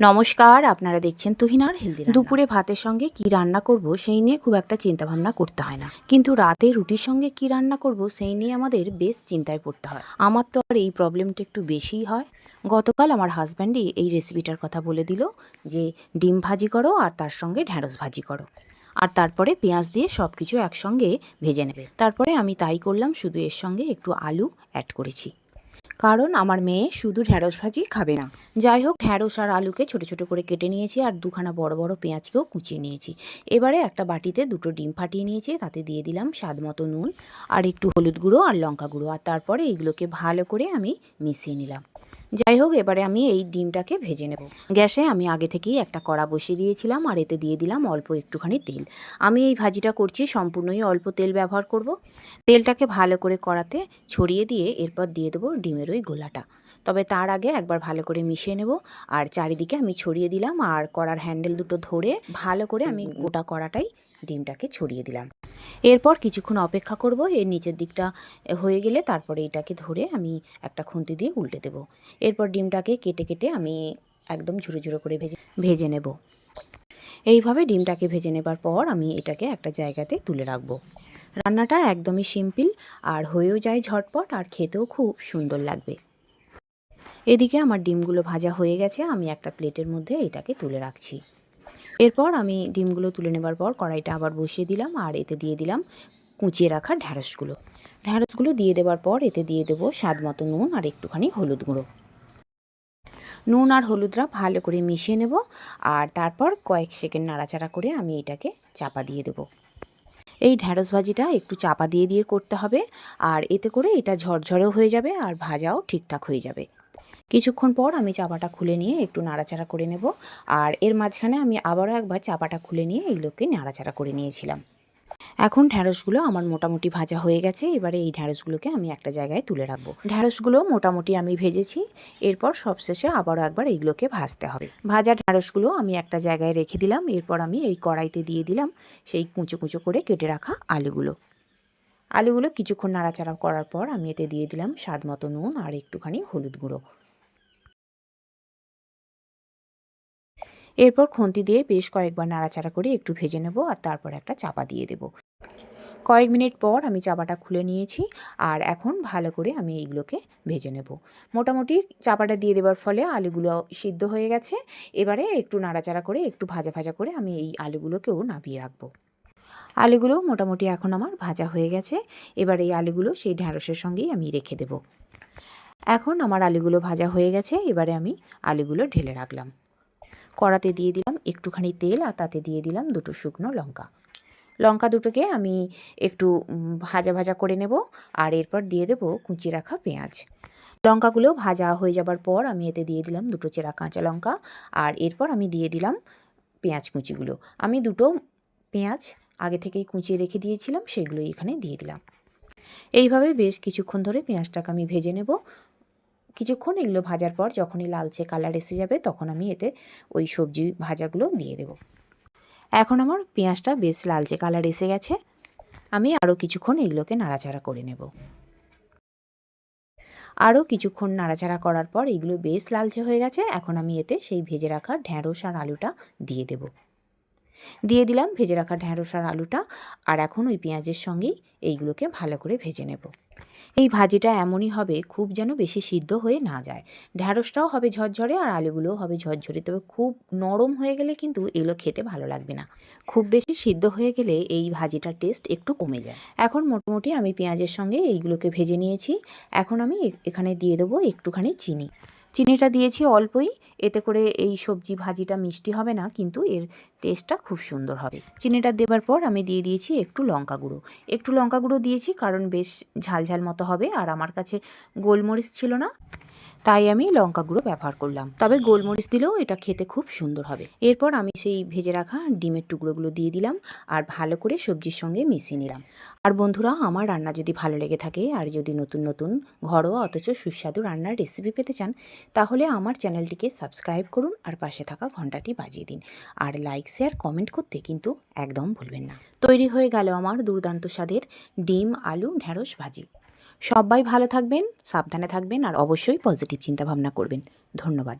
নমস্কার, আপনারা দেখছেন তুহিনার হেলদি দুপুরে ভাতের সঙ্গে কি রান্না করব সেই নিয়ে খুব একটা চিন্তা ভাবনা করতে হয় না। কিন্তু রাতে রুটির সঙ্গে কি রান্না করব সেই নিয়ে আমাদের বেশ চিন্তায় পড়তে হয়। আমার তো আর এই প্রবলেমটা একটু বেশিই হয়। গতকাল আমার হাজব্যান্ডই এই রেসিপিটার কথা বলে দিল যে, ডিম ভাজি করো আর তার সঙ্গে ঢ্যাঁড়স ভাজি করো। আর তারপরে পেঁয়াজ দিয়ে সব কিছু একসঙ্গে ভেজে নেবে। তারপরে আমি তাই করলাম, শুধু এর সঙ্গে একটু আলু অ্যাড করেছি। কারণ আমার মেয়ে শুধু ঢ্যাঁড়স ভাজি খাবে না। যাই হোক ঢ্যাঁড়স আর আলুকে ছোটো ছোটো করে কেটে নিয়েছি আর দুখানা বড় বড় পেঁয়াজকেও কুচিয়ে নিয়েছি। এবারে একটা বাটিতে দুটো ডিম ফাটিয়ে নিয়েছি, তাতে দিয়ে দিলাম স্বাদ মতো নুন আর একটু হলুদ গুঁড়ো আর লঙ্কা গুঁড়ো। আর তারপরে এগুলোকে ভালো করে আমি মিশিয়ে নিলাম। যাই হোক, এবারে আমি এই ডিমটাকে ভেজে নেব। গ্যাসে আমি আগে থেকেই একটা কড়া বসিয়ে দিয়েছিলাম আর এতে দিয়ে দিলাম অল্প একটুখানি তেল। আমি এই ভাজিটা করছি, সম্পূর্ণই অল্প তেল ব্যবহার করব। তেলটাকে ভালো করে কড়াতে ছড়িয়ে দিয়ে এরপর দিয়ে দেবো ডিমের ওই গোলাটা। তবে তার আগে একবার ভালো করে মিশিয়ে নেব আর চারিদিকে আমি ছড়িয়ে দিলাম আর কড়ার হ্যান্ডেল দুটো ধরে ভালো করে আমি গোটা কড়াটাই ডিমটাকে ছড়িয়ে দিলাম। এরপর কিছুক্ষণ অপেক্ষা করব, এর নিচের দিকটা হয়ে গেলে তারপরে এটাকে ধরে আমি একটা খুন্তি দিয়ে উল্টে দেব। এরপর ডিমটাকে কেটে কেটে আমি একদম ঝুড়ো ঝুড়ো করে ভেজে ভেজে নেব। এইভাবে ডিমটাকে ভেজে নেবার পর আমি এটাকে একটা জায়গাতে তুলে রাখব। রান্নাটা একদমই সিম্পল আর হয়েও যায় ঝটপট আর খেতেও খুব সুন্দর লাগবে। এদিকে আমার ডিমগুলো ভাজা হয়ে গেছে, আমি একটা প্লেটের মধ্যে এটাকে তুলে রাখছি। এরপর আমি ডিমগুলো তুলে নেবার পর কড়াইটা আবার বসিয়ে দিলাম আর এতে দিয়ে দিলাম কুচিয়ে রাখা ঢ্যাঁড়সগুলো ঢ্যাঁড়সগুলো দিয়ে দেওয়ার পর এতে দিয়ে দেবো স্বাদ মতো নুন আর একটুখানি হলুদ গুঁড়ো। নুন আর হলুদরা ভালো করে মিশিয়ে নেব আর তারপর কয়েক সেকেন্ড নাড়াচাড়া করে আমি এটাকে চাপা দিয়ে দেবো। এই ঢ্যাঁড়স ভাজিটা একটু চাপা দিয়ে দিয়ে করতে হবে আর এতে করে এটা ঝরঝরেও হয়ে যাবে আর ভাজাও ঠিকঠাক হয়ে যাবে। কিছুক্ষণ পর আমি চাপাটা খুলে নিয়ে একটু নাড়াচাড়া করে নেব। আর এর মাঝখানে আমি আবারও একবার চাপাটা খুলে নিয়ে এইগুলোকে নাড়াচাড়া করে নিয়েছিলাম। এখন ঢ্যাঁড়সগুলো আমার মোটামুটি ভাজা হয়ে গেছে। এবারে এই ঢ্যাঁড়সগুলোকে আমি একটা জায়গায় তুলে রাখব। ঢ্যাঁড়সগুলো মোটামুটি আমি ভেজেছি। এরপর সবশেষে আবারও একবার এইগুলোকে ভাজতে হবে। ভাজা ঢ্যাঁড়সগুলো আমি একটা জায়গায় রেখে দিলাম। এরপর আমি এই কড়াইতে দিয়ে দিলাম সেই কুঁচো কুঁচো করে কেটে রাখা আলুগুলো। আলুগুলো কিছুক্ষণ নাড়াচাড়া করার পর আমি এতে দিয়ে দিলাম স্বাদ মতো নুন আর একটুখানি হলুদ গুঁড়ো। এরপর খুন্তি দিয়ে বেশ কয়েকবার নাড়াচাড়া করে একটু ভেজে নেব আর তারপর একটা চাপা দিয়ে দেব। কয়েক মিনিট পর আমি চাপাটা খুলে নিয়েছি আর এখন ভালো করে আমি এইগুলোকে ভেজে নেব। মোটামুটি চাপাটা দিয়ে দেওয়ার ফলে আলুগুলো সিদ্ধ হয়ে গেছে। এবারে একটু নাড়াচাড়া করে একটু ভাজা ভাজা করে আমি এই আলুগুলোকেও নামিয়ে রাখব। আলুগুলো মোটামুটি এখন আমার ভাজা হয়ে গেছে। এবার এই আলুগুলো সেই ঢ্যাঁড়সের সঙ্গেই আমি রেখে দেব। এখন আমার আলুগুলো ভাজা হয়ে গেছে। এবারে আমি আলুগুলো ঢেলে রাখলাম। কড়াতে দিয়ে দিলাম একটুখানি তেল আর তাতে দিয়ে দিলাম দুটো শুকনো লঙ্কা। লঙ্কা দুটোকে আমি একটু ভাজা ভাজা করে নেব আর এরপর দিয়ে দেবো কুচিয়ে রাখা পেঁয়াজ। লঙ্কাগুলো ভাজা হয়ে যাবার পর আমি এতে দিয়ে দিলাম দুটো চেরা কাঁচা লঙ্কা আর এরপর আমি দিয়ে দিলাম পেঁয়াজ কুচিগুলো। আমি দুটো পেঁয়াজ আগে থেকেই কুচিয়ে রেখে দিয়েছিলাম সেগুলো এখানে দিয়ে দিলাম। এইভাবে বেশ কিছুক্ষণ ধরে পেঁয়াজটাকে আমি ভেজে নেব। কিছুক্ষণ এগুলো ভাজার পর যখনই লালচে কালার এসে যাবে, তখন আমি এতে ওই সবজি ভাজাগুলো দিয়ে দেব। এখন আমার পেঁয়াজটা বেশ লালচে কালার এসে গেছে। আমি আরও কিছুক্ষণ এগুলোকে নাড়াচাড়া করে নেব। আরও কিছুক্ষণ নাড়াচাড়া করার পর এগুলো বেশ লালচে হয়ে গেছে। এখন আমি এতে সেই ভেজে রাখা ঢ্যাঁড়স আর আলুটা দিয়ে দেব। দিয়ে দিলাম ভেজে রাখা ঢ্যাঁড়স আর আলুটা, আর এখন ওই পেঁয়াজের সঙ্গেই এইগুলোকে ভালো করে ভেজে নেব। এই ভাজিটা এমনই হবে, খুব যেন বেশি সিদ্ধ হয়ে না যায়। ঢ্যাঁড়সটাও হবে ঝরঝরে আর আলুগুলোও হবে ঝরঝরে, তবে খুব নরম হয়ে গেলে কিন্তু এগুলো খেতে ভালো লাগবে না। খুব বেশি সিদ্ধ হয়ে গেলে এই ভাজিটার টেস্ট একটু কমে যায়। এখন মোটামুটি আমি পেঁয়াজের সঙ্গে এইগুলোকে ভেজে নিয়েছি। এখন আমি এখানে দিয়ে দেবো একটুখানি চিনি। চিনিটা দিয়েছি অল্পই, এতে করে এই সবজি ভাজিটা মিষ্টি হবে না, কিন্তু এর টেস্টটা খুব সুন্দর হবে। চিনিটা দেবার পর আমি দিয়ে দিয়েছি একটু লঙ্কা গুঁড়ো। একটু লঙ্কা গুঁড়ো দিয়েছি কারণ বেশ ঝালঝাল মতো হবে, আর আমার কাছে গোলমরিচ ছিল না। তাই আমি লঙ্কা গুঁড়ো ব্যবহার করলাম। তবে গোলমরিচ দিলেও এটা খেতে খুব সুন্দর হবে। এরপর আমি সেই ভেজে রাখা ডিমের টুকরোগুলো দিয়ে দিলাম আর ভালো করে সবজির সঙ্গে মিশিয়ে নিলাম। আর বন্ধুরা, আমার রান্না যদি ভালো লেগে থাকে আর যদি নতুন নতুন, ঘরোয়া অথচ সুস্বাদু রান্নার রেসিপি পেতে চান, তাহলে আমার চ্যানেলটিকে সাবস্ক্রাইব করুন আর পাশে থাকা ঘন্টাটি বাজিয়ে দিন। আর লাইক শেয়ার কমেন্ট করতে কিন্তু একদম ভুলবেন না। তৈরি হয়ে গেল আমার দুর্দান্ত স্বাদের ডিম, আলু ঢ্যাঁড়স ভাজি। সবাই ভালো থাকবেন সাবধানে থাকবেন আর অবশ্যই পজিটিভ চিন্তাভাবনা করবেন। ধন্যবাদ।